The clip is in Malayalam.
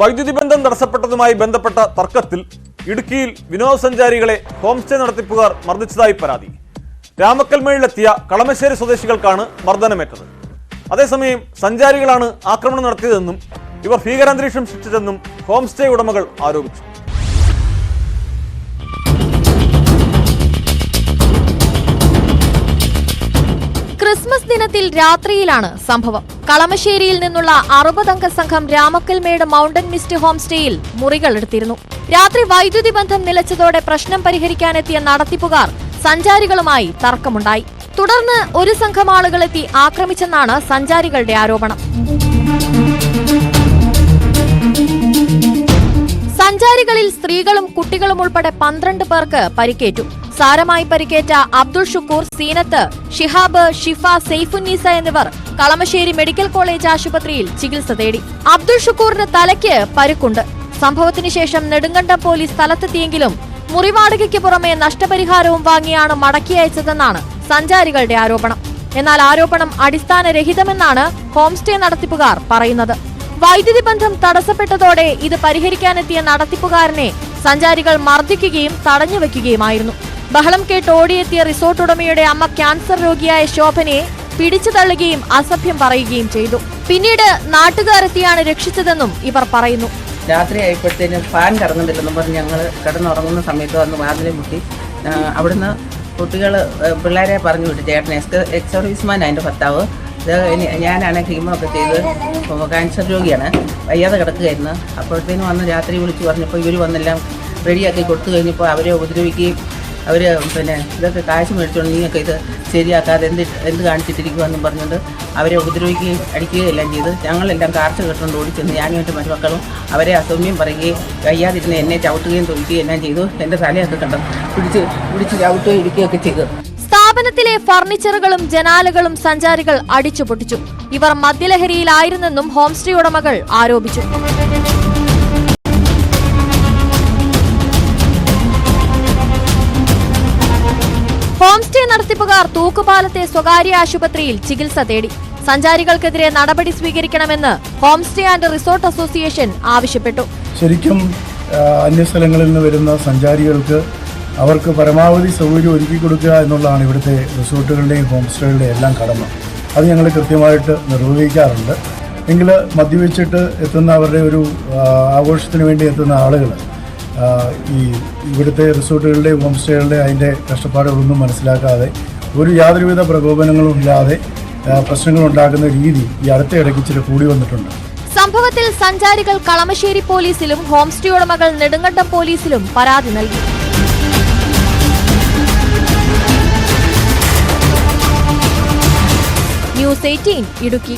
വൈദ്യുതി ബന്ധം തടസ്സപ്പെട്ടതുമായി ബന്ധപ്പെട്ട തർക്കത്തിൽ ഇടുക്കിയിൽ വിനോദസഞ്ചാരികളെ ഹോം സ്റ്റേ നടത്തിപ്പുകാർ മർദ്ദിച്ചതായി പരാതി. രാമക്കൽമേളിലെത്തിയ കളമശ്ശേരി സ്വദേശികൾക്കാണ് മർദ്ദനമേറ്റത്. അതേസമയം സഞ്ചാരികളാണ് ആക്രമണം നടത്തിയതെന്നും ഇവർ ഭീകരാന്തരീക്ഷം സൃഷ്ടിച്ചതെന്നും ഹോം സ്റ്റേ ഉടമകൾ ആരോപിച്ചു. ക്രിസ്മസ് ദിനത്തിൽ രാത്രിയിലാണ് സംഭവം. കളമശ്ശേരിയിൽ നിന്നുള്ള അറുപതംഗ സംഘം രാമക്കൽമേട് മൗണ്ടൻ മിസ്റ്റ് ഹോം സ്റ്റേയിൽ മുറികൾ എടുത്തിരുന്നു. രാത്രി വൈദ്യുതി ബന്ധം നിലച്ചതോടെ പ്രശ്നം പരിഹരിക്കാനെത്തിയ നടത്തിപ്പുകാർ സഞ്ചാരികളുമായി തർക്കമുണ്ടായി. തുടർന്ന് ഒരു സംഘം ആളുകളെത്തി ആക്രമിച്ചെന്നാണ് സഞ്ചാരികളുടെ ആരോപണം. സഞ്ചാരികളിൽ സ്ത്രീകളും കുട്ടികളും ഉൾപ്പെടെ പന്ത്രണ്ട് പേർക്ക് പരിക്കേറ്റു. സാരമായി പരിക്കേറ്റ അബ്ദുൾ ഷുക്കൂർ സീനത്ത് ഷിഹാബ് ഷിഫ സെയ്ഫുന്നീസ എന്നിവർ കളമശ്ശേരി മെഡിക്കൽ കോളേജ് ആശുപത്രിയിൽ ചികിത്സ തേടി. അബ്ദുൾ ഷുക്കൂറിന് തലയ്ക്ക് പരുക്കുണ്ട്. സംഭവത്തിന് ശേഷം നെടുങ്കണ്ടം പോലീസ് സ്ഥലത്തെത്തിയെങ്കിലും മുറിവാടകയ്ക്ക് പുറമെ നഷ്ടപരിഹാരവും വാങ്ങിയാണ് മടക്കി അയച്ചതെന്നാണ് സഞ്ചാരികളുടെ ആരോപണം. എന്നാൽ ആരോപണം അടിസ്ഥാനരഹിതമെന്നാണ് ഹോംസ്റ്റേ നടത്തിപ്പുകാർ പറയുന്നത്. വൈദ്യുതി ബന്ധം തടസ്സപ്പെട്ടതോടെ ഇത് പരിഹരിക്കാനെത്തിയ നടത്തിപ്പുകാരനെ സഞ്ചാരികൾ മർദ്ദിക്കുകയും തടഞ്ഞുവെക്കുകയുമായിരുന്നു. ബഹളം കേട്ട് ഓടിയെത്തിയ റിസോർട്ട് ഉടമയുടെ അമ്മ ക്യാൻസർ രോഗിയായ ശോഭനയെ പിടിച്ചു തള്ളുകയും അസഭ്യം പറയുകയും ചെയ്തു. പിന്നീട് നാട്ടുകാരെത്തിയാണ് രക്ഷിച്ചതെന്നും ഇവർ പറയുന്നു. രാത്രി ആയപ്പോഴത്തേനും ഫാൻ കടന്നിട്ടില്ലെന്നും പറഞ്ഞ് ഞങ്ങൾ കിടന്നുറങ്ങുന്ന സമയത്ത് വന്ന് വാതിലെ മുട്ടി അവിടുന്ന് കുട്ടികൾ പിള്ളേരെ പറഞ്ഞു വിട്ടു. ചേട്ടൻ എക്സ് എക്സ് അതിന്റെ ഭർത്താവ്. ഞാനാണ് കീമോ ഒക്കെ ചെയ്ത് ക്യാൻസർ രോഗിയാണ്. വയ്യാതെ കിടക്കുകയായിരുന്നു. അപ്പോഴത്തേനും വന്ന് രാത്രി വിളിച്ച് പറഞ്ഞപ്പോൾ ഇവർ വന്നെല്ലാം റെഡിയാക്കി കൊടുത്തു കഴിഞ്ഞപ്പോൾ അവരെ ഉപദ്രവിക്കുകയും അവർ പിന്നെ ഇതൊക്കെ കാശ് മേടിച്ചോണ്ട് നീയൊക്കെ ഇത് ശരിയാക്കാതെ എന്ത് എന്ത് കാണിച്ചിട്ടിരിക്കുമെന്നും പറഞ്ഞുകൊണ്ട് അവരെ ഉപദ്രവിക്കുകയും അടിക്കുകയും എല്ലാം ചെയ്ത് ഞങ്ങളെല്ലാം കാർച്ച കെട്ടുകൊണ്ട് ഓടിച്ചെന്ന് ഞാനും എന്റെ മരുമക്കളും അവരെ അസൗമ്യം പറയുകയും വയ്യാതിരുന്ന് എന്നെ ചവിട്ടുകയും തൊഴിക്കുകയും എല്ലാം ചെയ്തു. എന്റെ തലയൊക്കെ കണ്ടു പിടിച്ച് പിടിച്ച് ചവിട്ടുകയും ഇടിക്കുകയൊക്കെ ചെയ്തു. സ്ഥാപനത്തിലെ ഫർണിച്ചറുകളും ജനാലകളും സഞ്ചാരികൾ അടിച്ചു പൊട്ടിച്ചു ഇവർ മദ്യലഹരിയിലായിരുന്നെന്നും ഹോം സ്റ്റേ ഉടമകൾ ആരോപിച്ചു. ഹോംസ്റ്റേ നടത്തിപ്പുകാർ തൂക്കുപാലത്തെ സ്വകാര്യ ആശുപത്രിയിൽ ചികിത്സ തേടി. സഞ്ചാരികൾക്കെതിരെ നടപടി സ്വീകരിക്കണമെന്ന് ഹോംസ്റ്റേ ആൻഡ് റിസോർട്ട് അസോസിയേഷൻ ആവശ്യപ്പെട്ടു. ശരിക്കും അന്യ സ്ഥലങ്ങളിൽ നിന്ന് വരുന്ന സഞ്ചാരികൾക്ക് അവർക്ക് പരമാവധി സൗകര്യം ഒരുക്കി കൊടുക്കുക എന്നുള്ളതാണ് ഇവിടുത്തെ റിസോർട്ടുകളുടെയും ഹോം സ്റ്റേകളുടെയും എല്ലാം കടമ. അത് ഞങ്ങൾ കൃത്യമായിട്ട് നിർവഹിക്കാറുണ്ട്. എങ്കിൽ മദ്യവെച്ചിട്ട് എത്തുന്ന അവരുടെ ഒരു ആഘോഷത്തിന് വേണ്ടി എത്തുന്ന ആളുകൾ ഈ ഇവിടുത്തെ റിസോർട്ടുകളുടെയും ഹോം സ്റ്റേകളുടെയും അതിന്റെ കഷ്ടപ്പാടുകളൊന്നും മനസ്സിലാക്കാതെ ഒരു യാതൊരുവിധ പ്രകോപനങ്ങളും ഇല്ലാതെ പ്രശ്നങ്ങൾ ഉണ്ടാക്കുന്ന രീതി ഈ അടുത്ത ഇടയ്ക്ക് ഇച്ചിരി കൂടി വന്നിട്ടുണ്ട്. സംഭവത്തിൽ സഞ്ചാരികൾ കളമശ്ശേരി പോലീസിലും ഹോംസ്റ്റേ ഉടമകൾ നെടുങ്കണ്ടം പോലീസിലും പരാതി നൽകി. News eighteen Idukki